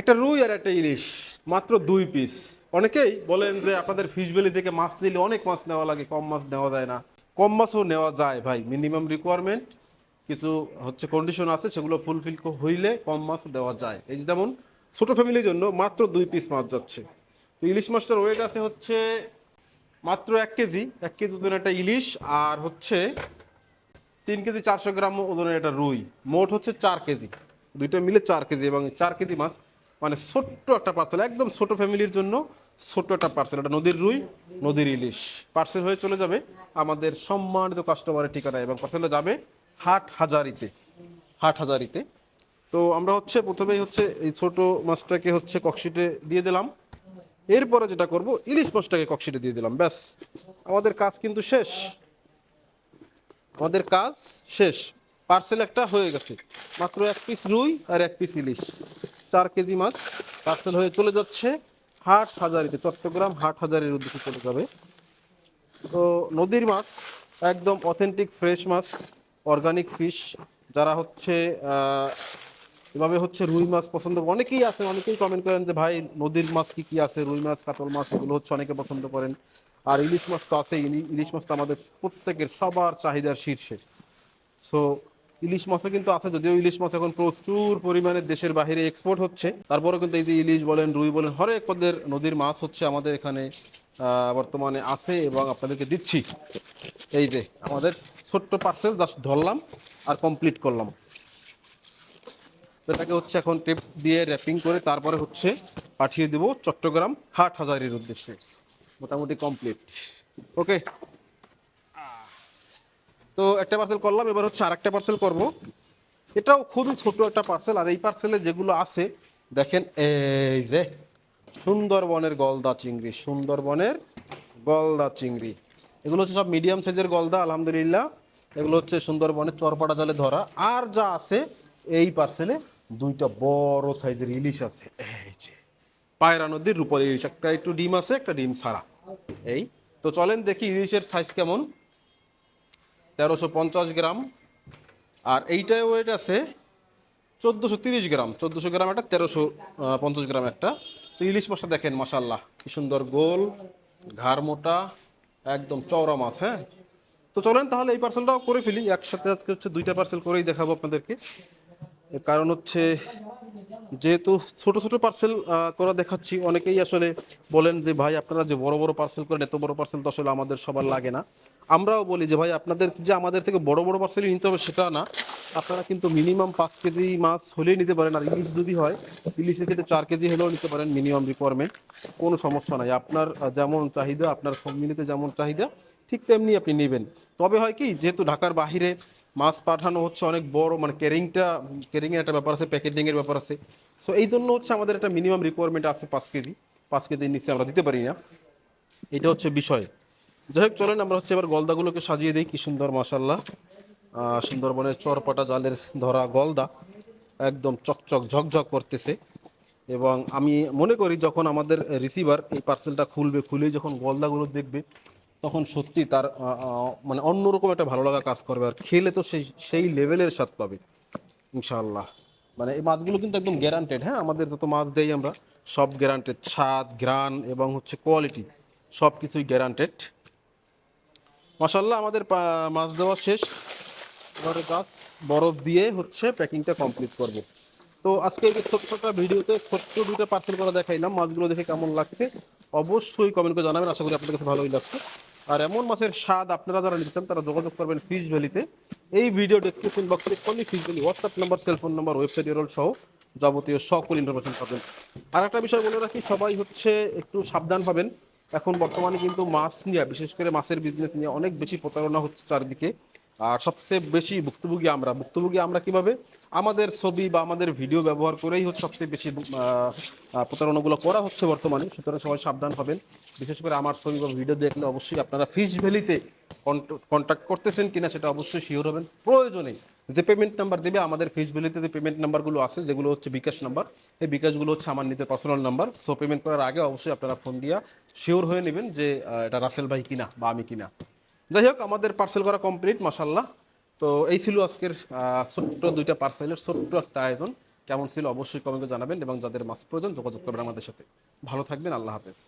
একটা রুই আর একটা ইলিশ, মাত্র দুই পিস অনেকেই বলেন যে আপনাদের ফিশ ভ্যালি থেকে মাছ নিলে অনেক মাছ নেওয়া লাগে, কম মাছ নেওয়া যায় না। কম মাছও নেওয়া যায় ভাই মিনিমাম রিকোয়ারমেন্ট কিছু হচ্ছে কন্ডিশন আছে, সেগুলো ফুলফিল হইলে কম মাছ দেওয়া যায়। এই যেমন ছোটো ফ্যামিলির জন্য মাত্র দুই পিস মাছ যাচ্ছে। তো ইলিশ মাছটার ওয়েট আছে হচ্ছে মাত্র এক কেজি এক কেজি ওজনের একটা ইলিশ আর হচ্ছে তিন কেজি চারশো গ্রাম ওজনের একটা রুই। মোট হচ্ছে চার কেজি। দুইটা মিলে চার কেজি এবং চার কেজি মাছ মানে ছোট্ট একটা পার্সেল একদম ছোট ফ্যামিলির জন্য ছোট্ট একটা পার্সেল এটা নদীর রুই, নদীর ইলিশ। পার্সেল হয়ে চলে যাবে আমাদের সম্মানিত কাস্টমারের ঠিকানা এবং পার্সেলটা যাবে হাট হাজারিতে হাট হাজারিতে। তো আমরা হচ্ছে প্রথমেই হচ্ছে এই ছোট মাছটাকে হচ্ছে ককশিটে দিয়ে দিলাম। এরপরে যেটা করব, ইলিশ মাছটাকে ককশিটে দিয়ে দিলাম, ব্যাস। আমাদের কাজ কিন্তু শেষ। আমাদের কাজ শেষ। পার্সেল একটা হয়ে গেছে, মাত্র এক পিস রুই আর এক পিস ইলিশ। চার কেজি মাছ পার্সেল হয়ে চলে যাচ্ছে। হাট হাজারিতে, চট্টগ্রাম হাট হাজারির উদ্দেশ্যে চলে যাবে। তো নদীর মাছ, একদম অথেন্টিক ফ্রেশ মাছ অর্গানিক ফিশ যারা হচ্ছে এভাবে হচ্ছে রুই মাছ পছন্দ অনেকেই আছে, অনেকেই কমেন্ট করেন যে, ভাই, নদীর মাছ কি কি আছে? রুই মাছ, কাতল মাছ, এগুলো হচ্ছে অনেকে পছন্দ করেন। আর ইলিশ মাছ তো আছে ইলিশ মাছ তো আমাদের প্রত্যেকের সবার চাহিদার শীর্ষে। সো ইলিশ মাছও কিন্তু আছে, যদিও ইলিশ মাছ এখন প্রচুর পরিমাণে দেশের বাইরে এক্সপোর্ট হচ্ছে। তারপরেও কিন্তু এই যে ইলিশ বলেন, রুই বলেন, হরেক পদের নদীর মাছ হচ্ছে আমাদের এখানে বর্তমানে আছে এবং আপনাদেরকে দিচ্ছি। এই যে আমাদের ছোট্ট পার্সেল জাস্ট ধরলাম আর কমপ্লিট করলাম। এটাকে হচ্ছে এখন টেপ দিয়ে র্যাপিং করে তারপরে হচ্ছে পাঠিয়ে দেবো চট্টগ্রাম হাট হাজারির উদ্দেশ্যে। মোটামুটি কমপ্লিট ওকে তো একটা পার্সেল করলাম, এবার হচ্ছে আরেকটা পার্সেল করব। এটাও খুবই ছোট একটা পার্সেল আর এই পার্সেলে যেগুলো আছে, দেখেন এই যে, সুন্দরবনের গলদা চিংড়ি, সুন্দরবনের গলদা চিংড়ি। এগুলো হচ্ছে সব মিডিয়াম সাইজের গলদা, আলহামদুলিল্লাহ। এগুলো হচ্ছে সুন্দরবনের চরপাটা জলে ধরা। আর যা আছে, এই পার্সেলে দুইটা বড় সাইজের ইলিশ আছে। এই যে, পায়রা নদীর রূপের ইলিশ। একটা একটু ডিম আছে, একটা ডিম ছাড়া। এই, তো চলেন দেখি ইলিশের সাইজ কেমন। তেরোশো পঞ্চাশ গ্রাম। আর এইটায় ওয়েট আছে চোদ্দোশো তিরিশ গ্রাম। চোদ্দোশো গ্রাম একটা, তেরোশো পঞ্চাশ গ্রাম একটা। তো ইলিশ মাছটা দেখেন মাসাল্লাহ কি সুন্দর গোল, ঘাড় মোটা, একদম চওড়া মাছ হ্যাঁ? তো চলেন তাহলে এই পার্সেলটাও করে ফেলি। একসাথে আজকে হচ্ছে দুইটা পার্সেল করেই দেখাবো আপনাদেরকে। কারণ হচ্ছে যেহেতু ছোট ছোট পার্সেল করা দেখাচ্ছি। অনেকেই আসলে বলেন যে, ভাই, আপনারা যে বড় বড় পার্সেল করেন, এত বড় পার্সেল তো আসলে আমাদের সবার লাগে না। আমরাও বলি যে, ভাই, আপনাদের যে আমাদের থেকে বড় বড় পার্সেলই নিতে হবে সেটা না। আপনারা কিন্তু মিনিমাম পাঁচ কেজি মাছ হলেই নিতে পারেন, আর ইলিশ যদি হয়, ইলিশের ক্ষেত্রে চার কেজি হলেও নিতে পারেন মিনিমাম রিকোয়ারমেন্ট কোনো সমস্যা নাই। আপনার যেমন চাহিদা, আপনার কমিউনিতে যেমন চাহিদা, ঠিক তেমনি আপনি নেবেন। তবে হয় কি, যেহেতু ঢাকার বাহিরে মাছ পাঠানো হচ্ছে অনেক বড় মানে ক্যারিংটা ক্যারিং এর একটা ব্যাপার আছে প্যাকেজিং এর ব্যাপার আছে। সো এই জন্য হচ্ছে আমাদের একটা মিনিমাম রিকোয়ারমেন্ট আছে পাঁচ কেজি। পাঁচ কেজির নিচে আমরা দিতে পারি না। এটা হচ্ছে বিষয়। যাই হোক, চলেন আমরা হচ্ছে এবার গলদাগুলোকে সাজিয়ে দিই। কি সুন্দর মাসাল্লাহ সুন্দরবনের চরপাটা জালের ধরা গলদা। একদম চকচক, ঝকঝক করতেছে। এবং আমি মনে করি যখন আমাদের রিসিভার এই পার্সেলটা খুলবে, খুলে যখন গলদাগুলো দেখবে তখন সত্যি তার মানে অন্যরকম একটা ভালো লাগা কাজ করবে আর খেলে তো সেই সেই লেভেলের স্বাদ পাবে, ইনশাআল্লাহ। মানে এই মাছগুলো কিন্তু একদম গ্যারান্টেড হ্যাঁ? আমাদের যত মাছ দেই আমরা, সব গ্যারান্টেড স্বাদ গ্রান এবং হচ্ছে কোয়ালিটি সব কিছুই গ্যারান্টেড মাসাল্লাহ আমাদের মাছ দেওয়া শেষ। এবারে গাছ বরফ দিয়ে হচ্ছে প্যাকিংটা কমপ্লিট করব। তো আজকে এই যে ছোট্ট ছোট্ট ভিডিওতে ছোট্ট দুটো পার্সেল করা দেখাইলাম, মাছগুলো দেখে কেমন লাগছে, অবশ্যই কমেন্ট করে জানাবেন। আশা করি আপনাদের কাছে ভালোই লাগছে। আর এমন মাছের স্বাদ আপনারা যারা নিচ্ছেন, তারা যোগাযোগ করবেন ফিশ ভ্যালিতে এই ভিডিও ডিসক্রিপশন বক্সে কোনই fish valley WhatsApp number cellphone number website Erroll সহ যাবতীয় সকল ইনফরমেশন পাবেন। আর একটা বিষয় বলে রাখি, সবাই হচ্ছে একটু সাবধান পাবেন। এখন বর্তমানে কিন্তু মাছ নিয়ে, বিশেষ করে মাছের বিজনেস নিয়ে অনেক বেশি প্রতারণা হচ্ছে চারিদিকে। সবচেয়ে বেশি ভুক্তভোগী আমরা। ভুক্তভোগী আমরা কীভাবে? আমাদের ছবি বা আমাদের ভিডিও ব্যবহার করেই হচ্ছে সবচেয়ে বেশি প্রতারণাগুলো করা হচ্ছে বর্তমানে। সুতরাং সবাই সাবধান হবেন। বিশেষ করে আমার ছবি বা ভিডিও দেখলে অবশ্যই আপনারা ফিশ ভ্যালিতে কন্ট্যাক্ট করতেছেন কিনা সেটা অবশ্যই শিওর হবেন। প্রয়োজনে যে পেমেন্ট নাম্বার দেবে, আমাদের ফিশ ভ্যালিতে যে পেমেন্ট নাম্বারগুলো আছে, যেগুলো হচ্ছে বিকাশ নাম্বার এই বিকাশগুলো হচ্ছে আমার নিজের পার্সোনাল নাম্বার সো পেমেন্ট করার আগে অবশ্যই আপনারা ফোন দিয়া শিওর হয়ে নেবেন যে এটা রাসেল ভাই কিনা বা আমি কিনা। যাই হোক, আমাদের পার্সেল করা কমপ্লিট মাসাল্লাহ তো এই ছিল আজকের ছোট্ট দুইটা পার্সেলের ছোট্ট একটা আয়োজন। কেমন ছিল অবশ্যই কমেন্টে জানাবেন এবং যাদের মাছ প্রয়োজন যোগাযোগ করবেন আমাদের সাথে। ভালো থাকবেন, আল্লাহ হাফেজ।